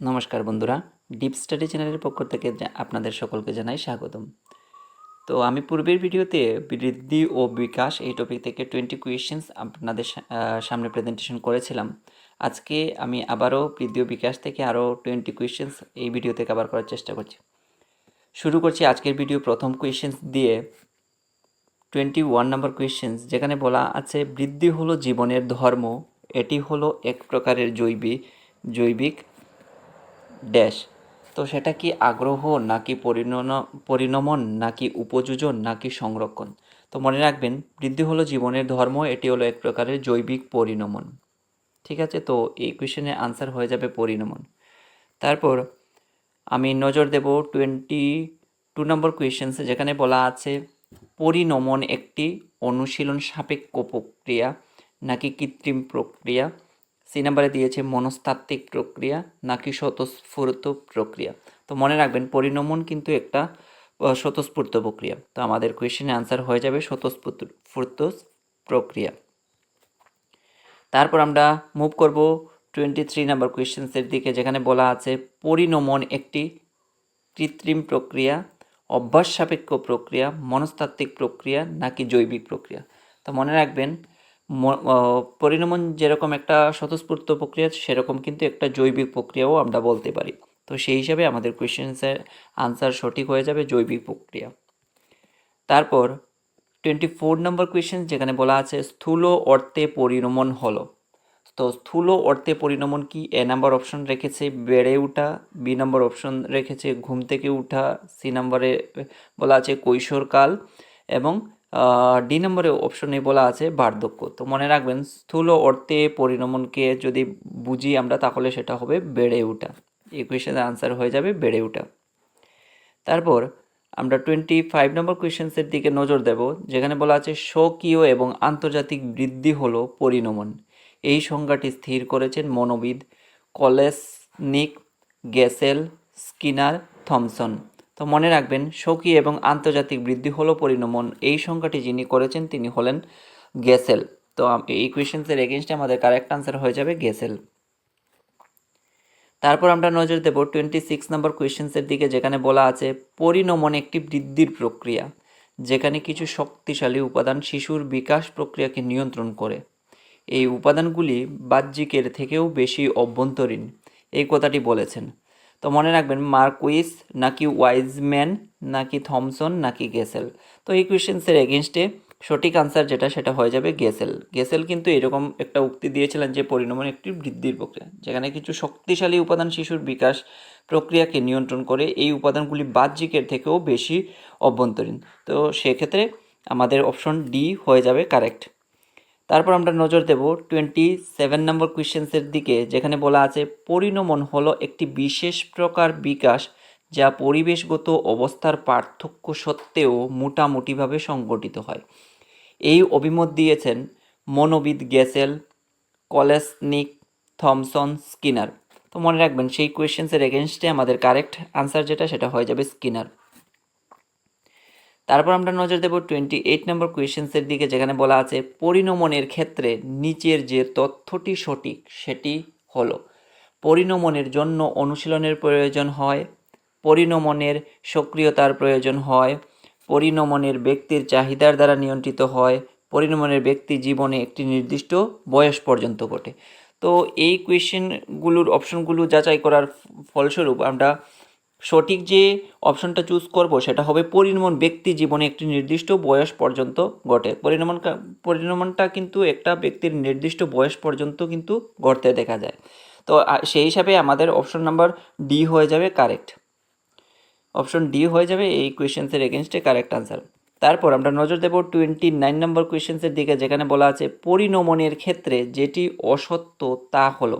নমস্কার বন্ধুরা deep study চ্যানেলের পক্ষ থেকে আপনাদের সকলকে জানাই স্বাগতম। তো আমি পূর্বের ভিডিওতে বৃদ্ধি ও বিকাশ এই টপিক থেকে টোয়েন্টি কোয়েশ্চেন্স আপনাদের সামনে প্রেজেন্টেশন করেছিলাম। আজকে আমি আবারও বৃদ্ধি ও বিকাশ থেকে আরও টোয়েন্টি কোয়েশ্চেন্স এই ভিডিওতে কভার করার চেষ্টা করছি। শুরু করছি আজকের ভিডিও প্রথম কোয়েশ্চেন্স দিয়ে টোয়েন্টি ওয়ান নাম্বার কোয়েশ্চেন্স যেখানে বলা আছে, বৃদ্ধি হলো জীবনের ধর্ম, এটি হলো এক প্রকারের জৈবিক জৈবিক ড্যাশ। তো সেটা কি আগ্রহ, নাকি পরিণন, পরিণমন, নাকি উপযোজন, নাকি সংরক্ষণ? তো মনে রাখবেন, বৃদ্ধি হলো জীবনের ধর্ম, এটি হলো এক প্রকারের জৈবিক পরিণমন। ঠিক আছে? তো এই কোয়েশ্চেনের আনসার হয়ে যাবে পরিণমন। তারপর আমি নজর দেব টোয়েন্টি টু নম্বর কোয়েশ্চেন্সে যেখানে বলা আছে, পরিণমন একটি অনুশীলন সাপেক্ষ প্রক্রিয়া, নাকি কৃত্রিম প্রক্রিয়া? সি নাম্বারে দিয়েছে মনস্তাত্ত্বিক প্রক্রিয়া নাকি স্বতঃস্ফূর্ত প্রক্রিয়া। তো মনে রাখবেন, পরিণমন কিন্তু একটা স্বতঃস্ফূর্ত প্রক্রিয়া। তো আমাদের কোয়েশ্চেনের আনসার হয়ে যাবে স্বতঃস্ফূর্ত প্রক্রিয়া। তারপর আমরা মুভ করব টোয়েন্টি থ্রি নাম্বার কোয়েশ্চেন্সের দিকে, যেখানে বলা আছে, পরিণমন একটি কৃত্রিম প্রক্রিয়া, অভ্যাস সাপেক্ষ প্রক্রিয়া, মনস্তাত্ত্বিক প্রক্রিয়া নাকি জৈবিক প্রক্রিয়া। তো মনে রাখবেন পরিণমন যেরকম একটা স্বতঃস্ফূর্ত প্রক্রিয়া, সেরকম কিন্তু একটা জৈবিক প্রক্রিয়াও আমরা বলতে পারি। তো সেই হিসাবে আমাদের কোয়েশ্চেন্সের আনসার সঠিক হয়ে যাবে জৈবিক প্রক্রিয়া। তারপর টোয়েন্টি ফোর নম্বর কোয়েশ্চেন যেখানে বলা আছে, স্থূল অর্থে পরিণমন হলো। তো স্থূল অর্থে পরিণমন কি? এ নাম্বার অপশন রেখেছে বেড়ে ওঠা বি নম্বর অপশন রেখেছে ঘুম থেকে ওঠা সি নম্বরে বলা আছে কৈশোরকাল এবং ডি নম্বরে অপশনে বলা আছে বার্ধক্য। তো মনে রাখবেন, স্থূল অর্থে পরিণমনকে যদি বুঝি আমরা, তাহলে সেটা হবে বেড়ে ওঠা। এই কোয়েশ্চেনের আনসার হয়ে যাবে বেড়ে ওঠা। তারপর আমরা টোয়েন্টি ফাইভ নম্বর কোয়েশ্চেন্সের দিকে নজর দেব, যেখানে বলা আছে স্বকীয় এবং আন্তর্জাতিক বৃদ্ধি হলো পরিণমন। এই সংজ্ঞাটি স্থির করেছেন মনোবিদ কলেসনিক, গেসেল, স্কিনার, থমসন। তো মনে রাখবেন, স্বকীয় এবং আন্তর্জাতিক বৃদ্ধি হলো পরিণমন এই সংখ্যাটি যিনি করেছেন, তিনি হলেন গেসেল। তো এই কোয়েশ্চেন্সের এগেনস্টে আমাদের কারেক্ট আনসার হয়ে যাবে গেসেল। তারপর আমরা নজর দেব টোয়েন্টি সিক্স নম্বর কোয়েশ্চেন্সের দিকে, যেখানে বলা আছে পরিণমন একটি বৃদ্ধির প্রক্রিয়া, যেখানে কিছু শক্তিশালী উপাদান শিশুর বিকাশ প্রক্রিয়াকে নিয়ন্ত্রণ করে। এই উপাদানগুলি বাহ্যিকের থেকেও বেশি অভ্যন্তরীণ, এই কথাটি বলেছেন। তো মনে রাখবেন মার্কুইস নাকি ওয়াইজম্যান, নাকি থমসন, নাকি গেসেল। তো এই কোয়েশ্চেন্সের এগেনস্টে সঠিক আনসার যেটা সেটা হয়ে যাবে গেসেল। গেসেল কিন্তু এরকম একটা উক্তি দিয়েছিলেন যে পরিণমন একটি বৃদ্ধির প্রক্রিয়া, যেখানে কিছু শক্তিশালী উপাদান শিশুর বিকাশ প্রক্রিয়াকে নিয়ন্ত্রণ করে এই উপাদানগুলি বাহ্যিকের থেকেও বেশি অভ্যন্তরীণ। তো সেক্ষেত্রে আমাদের অপশন ডি হয়ে যাবে কারেক্ট। তারপর আমরা নজর দেব টোয়েন্টি সেভেন নম্বর কোয়েশ্চেন্সের দিকে, যেখানে বলা আছে, পরিণমন হলো একটি বিশেষ প্রকার বিকাশ যা পরিবেশগত অবস্থার পার্থক্য সত্ত্বেও মোটামুটিভাবে সংগঠিত হয়। এই অভিমত দিয়েছেন মনোবিদ গেসেল কলেসনিক, থমসন, স্কিনার। তো মনে রাখবেন, সেই কোয়েশ্চেন্সের এগেনস্টে আমাদের কারেক্ট আনসার যেটা, সেটা হয়ে যাবে স্কিনার। তারপর আমরা নজর দেব টোয়েন্টি এইট নম্বর কোয়েশ্চেন্সের দিকে, যেখানে বলা আছে, পরিণমনের ক্ষেত্রে নিচের যে তথ্যটি সঠিক, সেটি হলো। পরিণমনের জন্য অনুশীলনের প্রয়োজন হয়, পরিণমনের সক্রিয়তার প্রয়োজন হয়, পরিণমনের ব্যক্তির চাহিদার দ্বারা নিয়ন্ত্রিত হয়, পরিণমনের ব্যক্তি জীবনে একটি নির্দিষ্ট বয়স পর্যন্ত ঘটে। তো এই কোয়েশ্চেনগুলোর অপশনগুলো যাচাই করার ফলস্বরূপ আমরা সঠিক যে অপশনটা চুজ করব, সেটা হবে পরিণমন ব্যক্তি জীবনে একটি নির্দিষ্ট বয়স পর্যন্ত ঘটে। পরিণমন পরিণমনটা কিন্তু একটা ব্যক্তির নির্দিষ্ট বয়স পর্যন্ত কিন্তু ঘটতে দেখা যায়। তো সেই হিসাবে আমাদের অপশন নাম্বার ডি হয়ে যাবে কারেক্ট অপশন ডি হয়ে যাবে এই কোয়েশ্চেন্সের এগেনস্টে কারেক্ট আনসার তারপর আমরা নজর দেব টোয়েন্টি নাইন নম্বর কোয়েশ্চেন্সের দিকে, যেখানে বলা আছে পরিণমনের ক্ষেত্রে যেটি অসত্য তা হলো।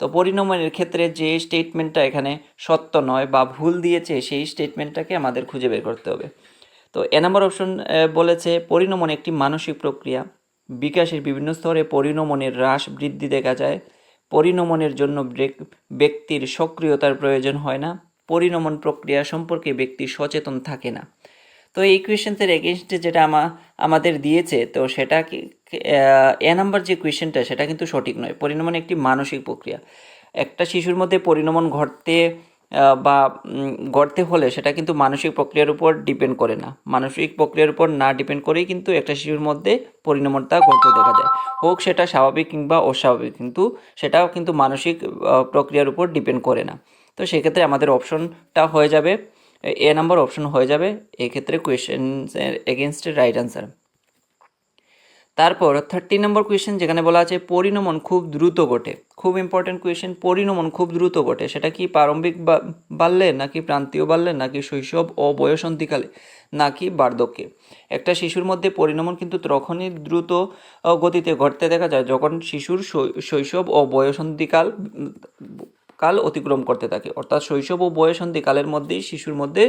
তো পরিণমনের ক্ষেত্রে যে স্টেটমেন্টটা এখানে সত্য নয় বা ভুল দিয়েছে, সেই স্টেটমেন্টটাকে আমাদের খুঁজে বের করতে হবে। তো এ নম্বর অপশন বলেছে, পরিণমন একটি মানসিক প্রক্রিয়া। বিকাশের বিভিন্ন স্তরে পরিণমনের হ্রাস বৃদ্ধি দেখা যায়। পরিণমনের জন্য ব্যক্তির সক্রিয়তার প্রয়োজন হয় না। পরিণমন প্রক্রিয়া সম্পর্কে ব্যক্তি সচেতন থাকে না। তো এই কোয়েশ্চেন্সের এগেনস্টে যেটা আমা, আমাদের দিয়েছে, তো সেটা এ নাম্বার যে কোয়েশ্চেনটা সেটা কিন্তু সঠিক নয়। পরিণমন একটি মানসিক প্রক্রিয়া। একটা শিশুর মধ্যে পরিণমন ঘটতে বা গড়তে হলে সেটা কিন্তু মানসিক প্রক্রিয়ার উপর ডিপেন্ড করে না। মানসিক প্রক্রিয়ার উপর না ডিপেন্ড করেই কিন্তু একটা শিশুর মধ্যে পরিণমনটা ঘটতে দেখা যায়। হোক সেটা স্বাভাবিক কিংবা অস্বাভাবিক, কিন্তু সেটাও কিন্তু মানসিক প্রক্রিয়ার উপর ডিপেন্ড করে না। তো সেক্ষেত্রে আমাদের অপশনটা হয়ে যাবে। এ নাম্বার অপশন হয়ে যাবে। এক্ষেত্রে কোয়েশ্চেন্সের এগেনস্টের রাইট আনসার তারপর থার্টি নম্বর কোয়েশ্চেন যেখানে বলা আছে, পরিণমন খুব দ্রুত ঘটে। খুব ইম্পর্টেন্ট কোয়েশ্চেন পরিণমন খুব দ্রুত ঘটে। সেটা কি প্রারম্ভিক বা- বাল্যে, নাকি প্রান্তীয় বাল্যে, নাকি শৈশব ও বয়সন্ধিকালে, নাকি বার্ধক্যে? একটা শিশুর মধ্যে পরিণমন কিন্তু তখনই দ্রুত গতিতে ঘটতে দেখা যায় যখন শিশুর শৈশব ও বয়সন্ধিকাল কাল অতিক্রম করতে থাকে। অর্থাৎ শৈশব ও বয়সন্ধি কালের মধ্যেই শিশুর মধ্যে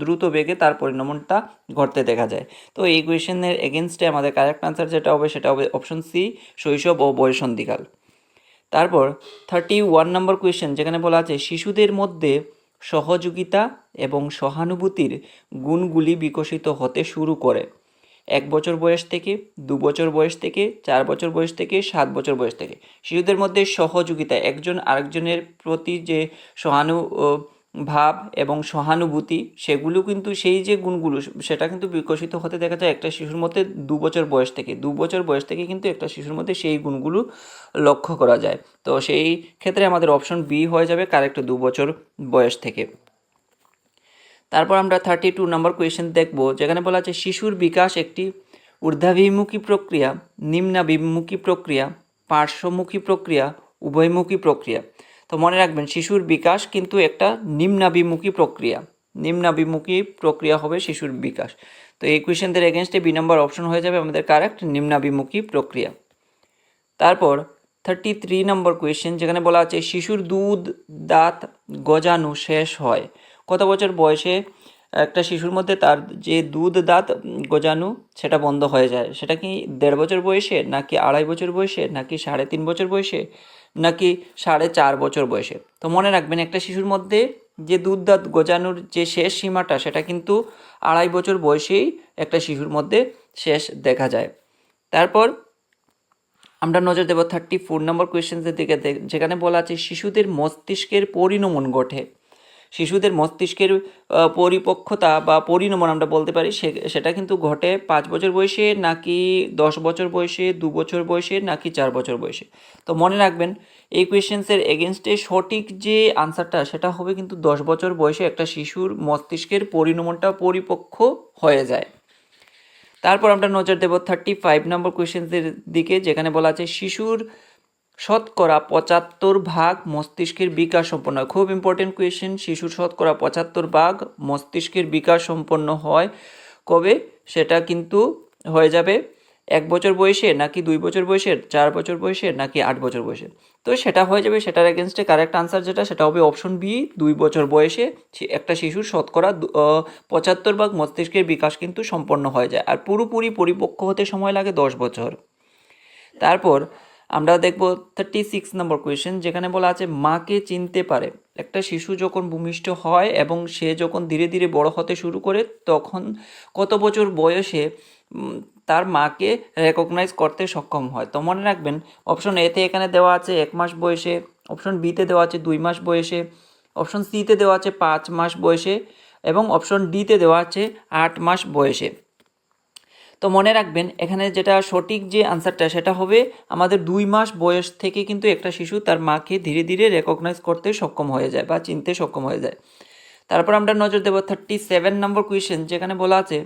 দ্রুত বেগে তার পরিণমনটা ঘটতে দেখা যায়। তো এই কোয়েশনের এগেনস্টে আমাদের কারেক্ট আনসার যেটা হবে সেটা হবে অপশন সি শৈশব ও বয়সন্ধিকাল তারপর থার্টি ওয়ান নম্বর কোয়েশ্চেন যেখানে বলা আছে, শিশুদের মধ্যে সহযোগিতা এবং সহানুভূতির গুণগুলি বিকশিত হতে শুরু করে। এক বছর বয়স থেকে, দু বছর বয়স থেকে, চার বছর বয়স থেকে, সাত বছর বয়স থেকে। শিশুদের মধ্যে সহযোগিতা, একজন আরেকজনের প্রতি যে সহানু ভাব এবং সহানুভূতি, সেগুলো কিন্তু সেই যে গুণগুলো, সেটা কিন্তু বিকশিত হতে দেখা যায় একটা শিশুর মধ্যে দু বছর বয়স থেকে। দু বছর বয়স থেকে কিন্তু একটা শিশুর মধ্যে সেই গুণগুলো লক্ষ্য করা যায়। তো সেই ক্ষেত্রে আমাদের অপশন বি হয়ে যাবে কারেক্ট দু বছর বয়স থেকে। তারপর আমরা থার্টি টু নম্বর কোয়েশ্চেন দেখব, যেখানে বলা আছে, শিশুর বিকাশ একটি ঊর্ধ্বাভিমুখী প্রক্রিয়া, নিম্নাভিমুখী প্রক্রিয়া, পার্শ্বমুখী প্রক্রিয়া, উভয়মুখী প্রক্রিয়া। তো মনে রাখবেন, শিশুর বিকাশ কিন্তু একটা নিম্নাভিমুখী প্রক্রিয়া। নিম্নাভিমুখী প্রক্রিয়া হবে শিশুর বিকাশ। তো এই কোয়েশ্চেনদের এগেনস্টে বি নম্বর অপশন হয়ে যাবে আমাদের কারেক্ট নিম্নাভিমুখী প্রক্রিয়া। তারপর থার্টি থ্রি নম্বর কোয়েশ্চেন যেখানে বলা আছে, শিশুর দুধ, দাঁত গজানো শেষ হয়। কত বছর বয়সে একটা শিশুর মধ্যে তার যে দুধ দাঁত গজানো, সেটা বন্ধ হয়ে যায়? সেটা কি দেড় বছর বয়সে, নাকি আড়াই বছর বয়সে, নাকি সাড়ে তিন বছর বয়সে, নাকি সাড়ে চার বছর বয়সে? তো মনে রাখবেন, একটা শিশুর মধ্যে যে দুধ দাঁত গজানোর যে শেষ সীমাটা, সেটা কিন্তু আড়াই বছর বয়সেই একটা শিশুর মধ্যে শেষ দেখা যায়। তারপর আমরা নজর দেব থার্টি ফোর নম্বর কোয়েশ্চেন্সের দিকে যেখানে বলা আছে, শিশুদের মস্তিষ্কের পরিণমন ঘটে। শিশুদের মস্তিষ্কের পরিপক্কতা বা পরিণমন আমরা বলতে পারি সেটা কিন্তু ঘটে পাঁচ বছর বয়সে নাকি দশ বছর বয়সে, দু বছর বয়সে নাকি চার বছর বয়সে। তো মনে রাখবেন, এই কোয়েশ্চেন্সের এগেনস্টে সঠিক যে আনসারটা সেটা হবে কিন্তু দশ বছর বয়সে একটা শিশুর মস্তিষ্কের পরিণমনটা পরিপক্ক হয়ে যায়। তারপর আমরা নজর দেব থার্টি ফাইভ নম্বর কোয়েশ্চেন্সের দিকে, যেখানে বলা আছে, শিশুর শতকরা পঁচাত্তর ভাগ মস্তিষ্কের বিকাশ সম্পন্ন হয়। খুব ইম্পর্টেন্ট কোয়েশ্চেন শিশুর শতকরা পঁচাত্তর ভাগ মস্তিষ্কের বিকাশ সম্পন্ন হয়। কবে? সেটা কিন্তু হয়ে যাবে এক বছর বয়সে নাকি দুই বছর বয়সের, চার বছর বয়সে নাকি আট বছর বয়সে তো সেটা হয়ে যাবে, সেটার এগেনস্টে কারেক্ট আনসার যেটা, সেটা হবে অপশন বি দুই বছর বয়সে একটা শিশুর শতকরা পঁচাত্তর ভাগ মস্তিষ্কের বিকাশ কিন্তু সম্পন্ন হয়ে যায়। আর পুরোপুরি পরিপক্ক হতে সময় লাগে দশ বছর। তারপর আমরা দেখব থার্টি সিক্স নম্বর কোয়েশ্চেন যেখানে বলা আছে, মাকে চিনতে পারে। একটা শিশু যখন ভূমিষ্ঠ হয় এবং সে যখন ধীরে ধীরে বড় হতে শুরু করে, তখন কত বছর বয়সে তার মাকে রেকগনাইজ করতে সক্ষম হয়? তো মনে রাখবেন অপশন এতে এখানে দেওয়া আছে এক মাস বয়সে অপশন বিতে দেওয়া আছে দুই মাস বয়সে অপশন সিতে দেওয়া আছে পাঁচ মাস বয়সে এবং অপশন ডিতে দেওয়া আছে আট মাস বয়সে। তো মনে রাখবেন, এখানে যেটা সঠিক যে আনসারটা সেটা হবে আমাদের দুই মাস বয়স থেকে কিন্তু একটা শিশু তার মাকে ধীরে ধীরে রেকগনাইজ করতে সক্ষম হয়ে যায় বা চিনতে সক্ষম হয়ে যায়। তারপর আমরা নজর দেব থার্টি সেভেন নম্বর কোয়েশ্চেন যেখানে বলা আছে,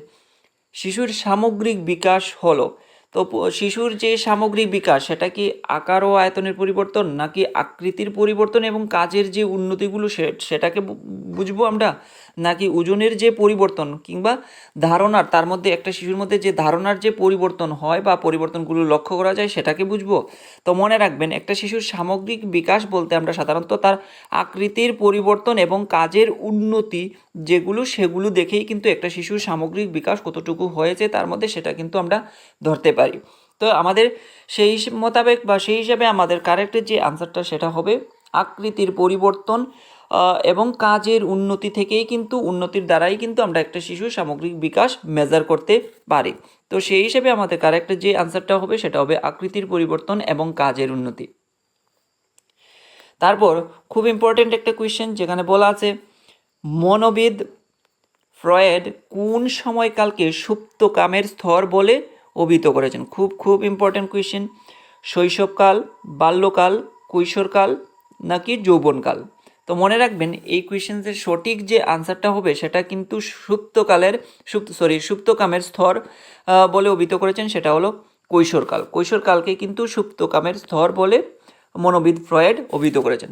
শিশুর সামগ্রিক বিকাশ হলো। তো শিশুর যে সামগ্রিক বিকাশ, সেটা কি আকার ও আয়তনের পরিবর্তন নাকি আকৃতির পরিবর্তন এবং কাজের যে উন্নতিগুলো সেটাকে বুঝব আমরা? নাকি ওজনের যে পরিবর্তন কিংবা ধারণার, তার মধ্যে একটা শিশুর মধ্যে যে ধারণার যে পরিবর্তন হয় বা পরিবর্তনগুলো লক্ষ্য করা যায় সেটাকে বুঝব। তো মনে রাখবেন, একটা শিশুর সামগ্রিক বিকাশ বলতে আমরা সাধারণত তার আকৃতির পরিবর্তন এবং কাজের উন্নতি যেগুলো, সেগুলো দেখেই কিন্তু একটা শিশুর সামগ্রিক বিকাশ কতটুকু হয়েছে তার মধ্যে সেটা কিন্তু আমরা ধরতে পারি। তো আমাদের সেই মোতাবেক বা সেই হিসাবে আমাদের কারেক্টের যে আনসারটা সেটা হবে, আকৃতির পরিবর্তন এবং কাজের উন্নতি থেকেই কিন্তু, উন্নতির দ্বারাই কিন্তু আমরা একটা শিশুর সামগ্রিক বিকাশ মেজার করতে পারি। তো সেই হিসেবে আমাদের কারেক্টের যে আনসারটা হবে, সেটা হবে আকৃতির পরিবর্তন এবং কাজের উন্নতি। তারপর খুব ইম্পর্টেন্ট একটা কোয়েশ্চেন যেখানে বলা আছে, মনোবিদ ফ্রয়েড কোন সময়কালকে সুপ্ত কামের স্তর বলে অভিহিত করেছেন? খুব খুব ইম্পর্টেন্ট কোয়েশ্চেন শৈশবকাল, বাল্যকাল, কৈশোরকাল নাকি যৌবনকাল? তো মনে রাখবেন, এই কোয়েশ্চেন্সের সঠিক যে আনসারটা হবে, সেটা কিন্তু সুপ্তকালের, সুপ্ত সরি সুপ্তকামের স্তর বলে অভিহিত করেছেন, সেটা হলো কৈশোরকাল। কৈশোরকালকে কিন্তু সুপ্তকামের স্তর বলে মনোবিদ ফ্রয়েড অভিহিত করেছেন।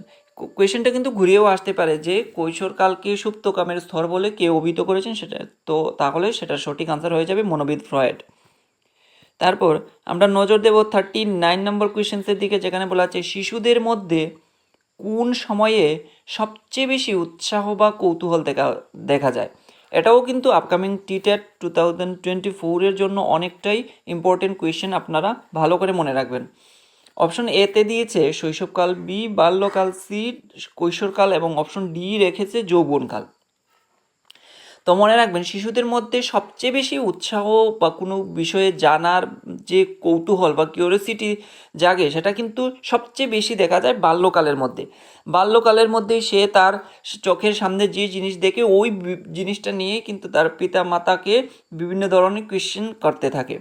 কোয়েশ্চেনটা কিন্তু ঘুরিয়েও আসতে পারে যে, কৈশোরকালকে সুপ্তকামের স্তর বলে কে অভিহিত করেছেন, সেটা, তো তাহলে সেটার সঠিক আনসার হয়ে যাবে মনোবিদ ফ্রয়েড। তারপর আমরা নজর দেব থার্টি নাইন নম্বর কোয়েশ্চেন্সের দিকে, যেখানে বলা আছে, শিশুদের মধ্যে কোন সময়ে সবচেয়ে বেশি উৎসাহ বা কৌতূহল দেখা দেখা যায়? এটাও কিন্তু upcoming TTET two thousand twenty ফোরের জন্য অনেকটাই ইম্পর্টেন্ট কোয়েশ্চেন আপনারা ভালো করে মনে রাখবেন। অপশন এতে দিয়েছে শৈশবকাল বি বাল্যকাল সি কৈশোরকাল এবং অপশন ডি রেখেছে যৌবনকাল। তো মনে রাখবেন, শিশুদের মধ্যে সবচেয়ে বেশি উৎসাহ বা কোনো বিষয়ে জানার যে কৌতূহল বা কিউরিয়াসিটি জাগে, সেটা কিন্তু সবচেয়ে বেশি দেখা যায় বাল্যকালের মধ্যে। বাল্যকালের মধ্যে সে তার চোখের সামনে যে জিনিস দেখে, ওই জিনিসটা নিয়ে কিন্তু তার পিতা মাতাকে বিভিন্ন ধরনের কোয়েশ্চেন করতে থাকে।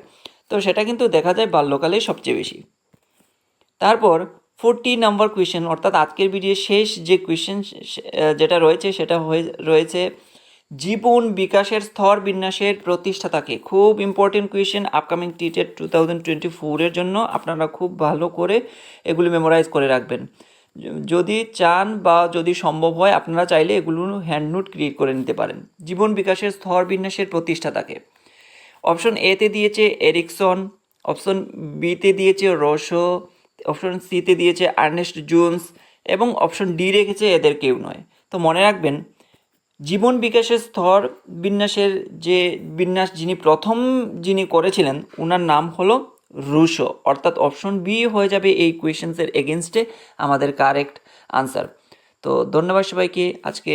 তো সেটা কিন্তু দেখা যায় বাল্যকালে সবচেয়ে বেশি। তারপর ফোরটি নাম্বার কোয়েশ্চেন অর্থাৎ আজকের ভিডিও শেষ যে কোয়েশ্চেন যেটা রয়েছে, সেটা হয়ে, রয়েছে জীবন বিকাশের স্তর বিন্যাসের প্রতিষ্ঠাতাকে। খুব important question upcoming TTET two thousand twenty ফোরের জন্য আপনারা খুব ভালো করে এগুলি মেমোরাইজ করে রাখবেন। যদি চান বা যদি সম্ভব হয়, আপনারা চাইলে এগুলো হ্যান্ড নোট ক্রিয়েট করে নিতে পারেন। জীবন বিকাশের স্তর বিন্যাসের প্রতিষ্ঠাতাকে। অপশন এতে দিয়েছে এরিকসন অপশন বিতে দিয়েছে রসো অপশন সিতে দিয়েছে আর্নেস্ট জোন্স এবং অপশন ডি রেখেছে এদের কেউ নয়। তো মনে রাখবেন জীবন বিকাশের স্তর বিন্যাসের যে বিন্যাস যিনি প্রথম যিনি করেছিলেন ওনার নাম হলো রুশো। অর্থাৎ অপশন বি হয়ে যাবে এই কোয়েশনসের এগেনস্টে আমাদের কারেক্ট আনসার তো ধন্যবাদ সবাইকে, আজকে